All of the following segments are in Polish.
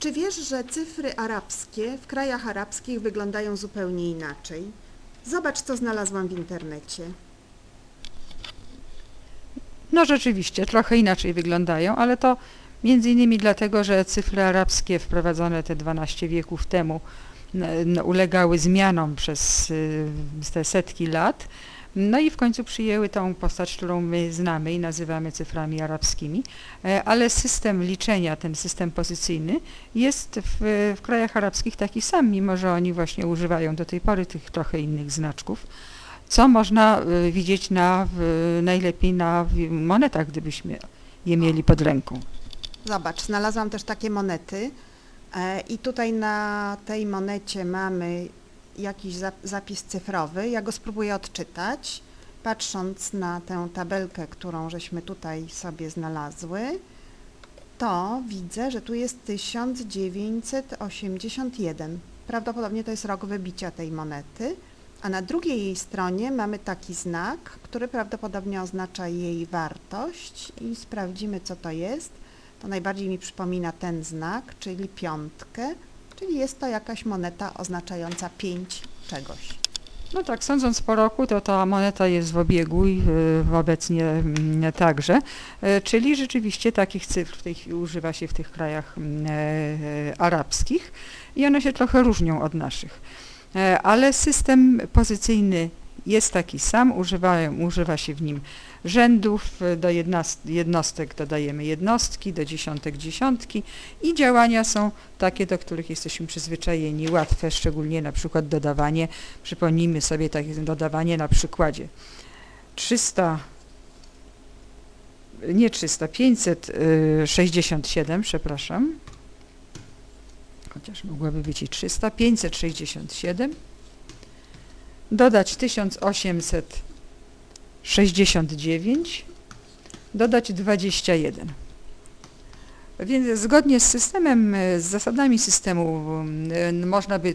Czy wiesz, że cyfry arabskie w krajach arabskich wyglądają zupełnie inaczej? Zobacz, co znalazłam w internecie. No rzeczywiście, trochę inaczej wyglądają, ale to między innymi dlatego, że cyfry arabskie wprowadzone te 12 wieków temu n- n- ulegały zmianom przez y, te setki lat. No i w końcu przyjęły tą postać, którą my znamy i nazywamy cyframi arabskimi, E, ale system liczenia, ten system pozycyjny jest w, w krajach arabskich taki sam, mimo że oni właśnie używają do tej pory tych trochę innych znaczków. Co można y, widzieć na, najlepiej na monetach, gdybyśmy je mieli pod ręką. Zobacz, znalazłam też takie monety. E, i tutaj na tej monecie mamy jakiś zap- zapis cyfrowy. Ja go spróbuję odczytać, patrząc na tę tabelkę, którą żeśmy tutaj sobie znalazły. To widzę, że tu jest 1981. Prawdopodobnie to jest rok wybicia tej monety. A na drugiej jej stronie mamy taki znak, który prawdopodobnie oznacza jej wartość i sprawdzimy co to jest. To najbardziej mi przypomina ten znak, czyli piątkę, czyli jest to jakaś moneta oznaczająca pięć czegoś. No tak, sądząc po roku, to ta moneta jest w obiegu i y, obecnie mm, także, y, czyli rzeczywiście takich cyfr w tej chwili używa się w tych krajach mm, e, e, arabskich i one się trochę różnią od naszych. Ale system pozycyjny jest taki sam, używają, używa się w nim rzędów, e, do jednostek dodajemy jednostki, do dziesiątek dziesiątki i działania są takie, do których jesteśmy przyzwyczajeni, łatwe, szczególnie na przykład dodawanie, przypomnijmy sobie takie dodawanie na przykładzie 300, nie 300, 567, przepraszam, chociaż mogłaby być i 300, 567, dodać 1869, dodać 21. Więc zgodnie z systemem, e, z zasadami systemu e, można by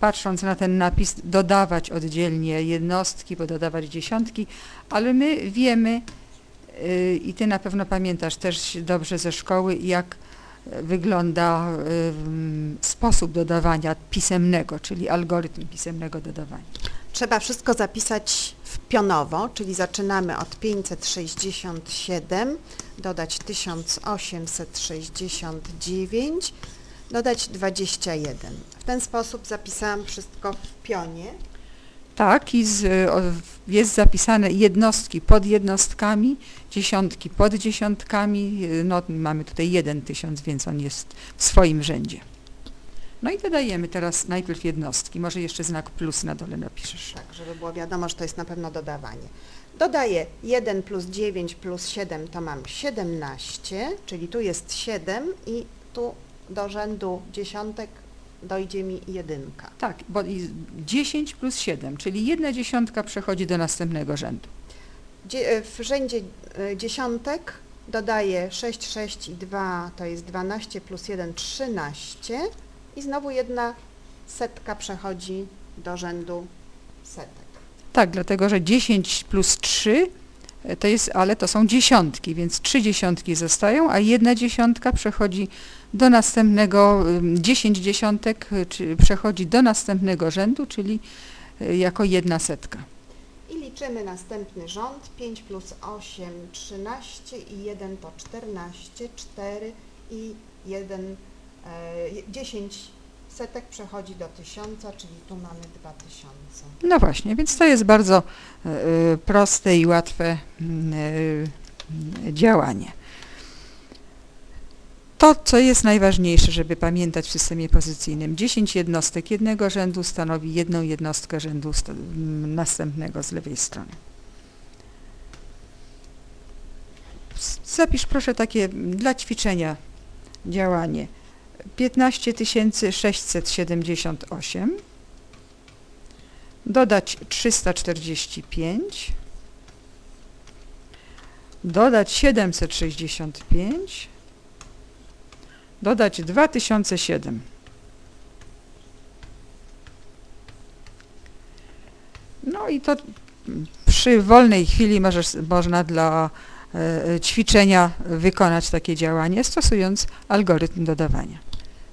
patrząc na ten napis dodawać oddzielnie jednostki, bo dodawać dziesiątki, ale my wiemy y, i ty na pewno pamiętasz też dobrze ze szkoły, jak wygląda y, sposób dodawania pisemnego, czyli algorytm pisemnego dodawania. Trzeba wszystko zapisać w pionowo, czyli zaczynamy od 567, dodać 1869, dodać 21. W ten sposób zapisałam wszystko w pionie. Tak, i z, jest zapisane jednostki pod jednostkami, dziesiątki pod dziesiątkami. y, No, mamy tutaj jeden tysiąc, więc on jest w swoim rzędzie. No i dodajemy teraz najpierw jednostki. Może jeszcze znak plus na dole napiszesz. Tak, żeby było wiadomo, że to jest na pewno dodawanie. Dodaję 1 plus 9 plus 7 to mam 17, czyli tu jest 7 i tu do rzędu dziesiątek dojdzie mi jedynka. Tak, bo i 10 plus 7, czyli jedna dziesiątka przechodzi do następnego rzędu. Dzie- w rzędzie e, dziesiątek dodaję 6, 6 i 2 to jest 12 plus 1, 13 i znowu jedna setka przechodzi do rzędu setek. Tak, dlatego że 10 plus 3 e, to jest, ale to są dziesiątki, więc trzy dziesiątki zostają, a jedna dziesiątka przechodzi do następnego, 10 dziesiątek y, przechodzi do następnego rzędu, czyli y, jako jedna setka. I liczymy następny rząd. 5 plus 8, 13 i 1 to 14, 4 i 1, e, 10 setek przechodzi do 1000, czyli tu mamy 2000. No właśnie, więc to jest bardzo y, y, proste i łatwe mm, działanie. To, co jest najważniejsze, żeby pamiętać w systemie pozycyjnym, 10 jednostek jednego rzędu stanowi jedną jednostkę rzędu sta- m, następnego z lewej strony. Zapisz proszę takie dla ćwiczenia działanie 15 678 dodać 345, dodać 765, dodać 2007. No i to przy wolnej chwili możesz, można dla e, ćwiczenia wykonać takie działanie, stosując algorytm dodawania.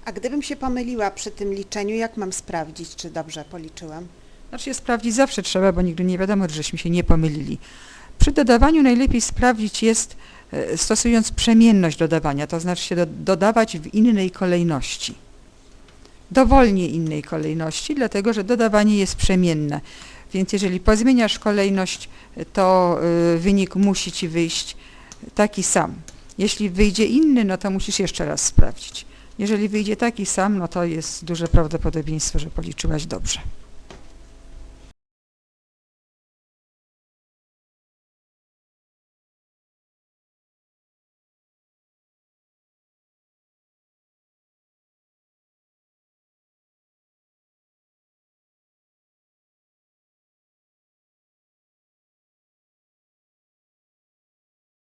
A gdybym się pomyliła przy tym liczeniu, jak mam sprawdzić, czy dobrze policzyłam? Znaczy je sprawdzić zawsze trzeba, bo nigdy nie wiadomo, żeśmy się nie pomylili. Przy dodawaniu najlepiej sprawdzić jest e, stosując przemienność dodawania, to znaczy się do, dodawać w innej kolejności. Dowolnie innej kolejności, dlatego że dodawanie jest przemienne. Więc jeżeli pozmieniasz kolejność, to y, wynik musi ci wyjść taki sam. Jeśli wyjdzie inny, no to musisz jeszcze raz sprawdzić. Jeżeli wyjdzie taki sam, no to jest duże prawdopodobieństwo, że policzyłaś dobrze.